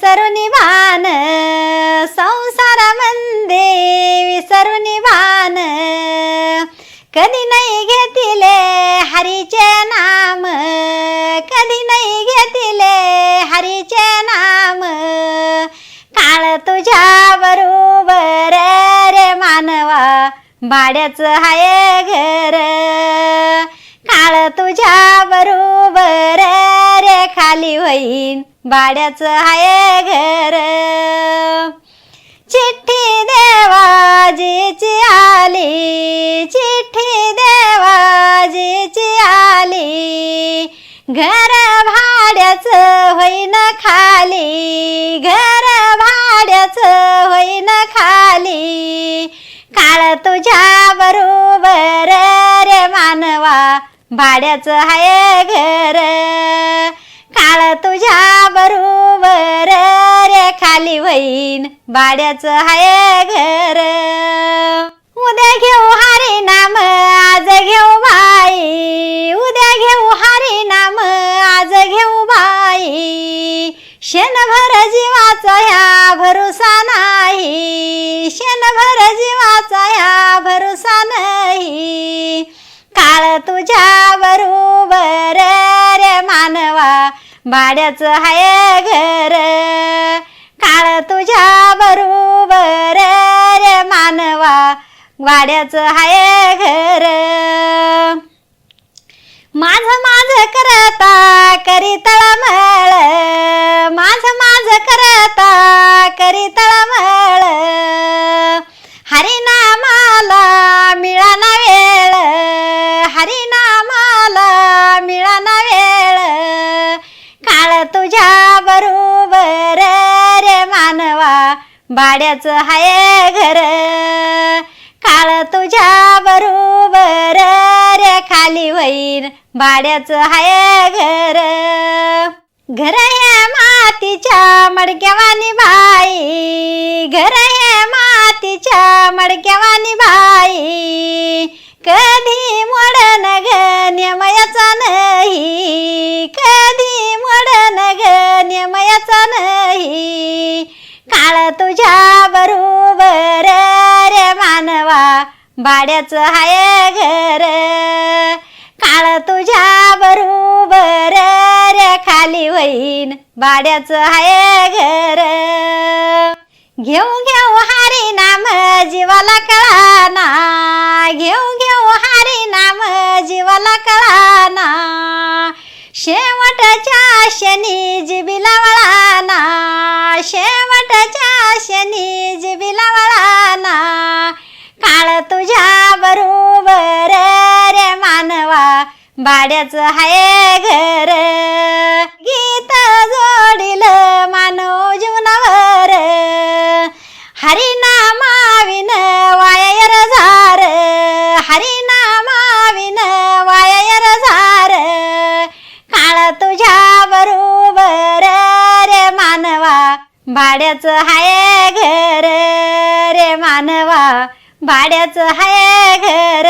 विसरून भान संसार मंदे विसरून भान कधी नाही घेतिले हरीचे नाम कधी नाही घेतिले हरीचे नाम. काळ तुझ्या बरोबर रे मानवा भाड्याचं हाय घर. काळ तुझ्या बरोबर भाड्याचं हाय घर. चिठ्ठी देवाजीची आली. चिठ्ठी देवाजीची आली. घर भाड्याचं होईन खाली. घर भाड्याचं होईन खाली. काळ तुझ्या बरोबर रे मानवा. भाड्याचं हाय घर. काळ तुझ्या बरोबर रे खाली होईन. भाड्याचं हाय घर. उद्या घेऊ हरी नाम आज घेऊ बाई. उद्या घेऊ हरी नाम आज घेऊ बाई. क्षणभर जीवाचा ह्या भरोसा नाही. क्षणभर जीवाचा ह्या भरोसा नाही. काळ तुझ्या बरोबर रे मानवा भाड्याचं हाय घर. काळ तुझ्या बरोबर रे मानवा भाड्याचं हाय घर. माझ माझ कर तुझ्या बरोबर रे मानवा भाड्याचं हाय घर. काळ तुझ्या बरोबर रे खाली होईन भाड्याचं हाय घर. घर हे मातीच्या मडक्यावानी बाई. घर हे मातीच्या मडक्यावानी बाई. ग नाही. काळ तुझ्या बरोबर रे मानवा भाड्याचं हाय घर. काळ तुझ्या बरोबर रे खाली होईन भाड्याचं हाय घर. घेऊ घेऊ हारी नाम जीवाला कळा. शेवटच्या शनी जिबिला वळाना शेवटच्या शनी जिबिला वळाना काळ तुझ्या बरोबर रे मानवा. भाड्याचं हाय घर. गीत जोडिलं. भाड्याचं हाय घर रे मानवा. भाड्याचं हाय घर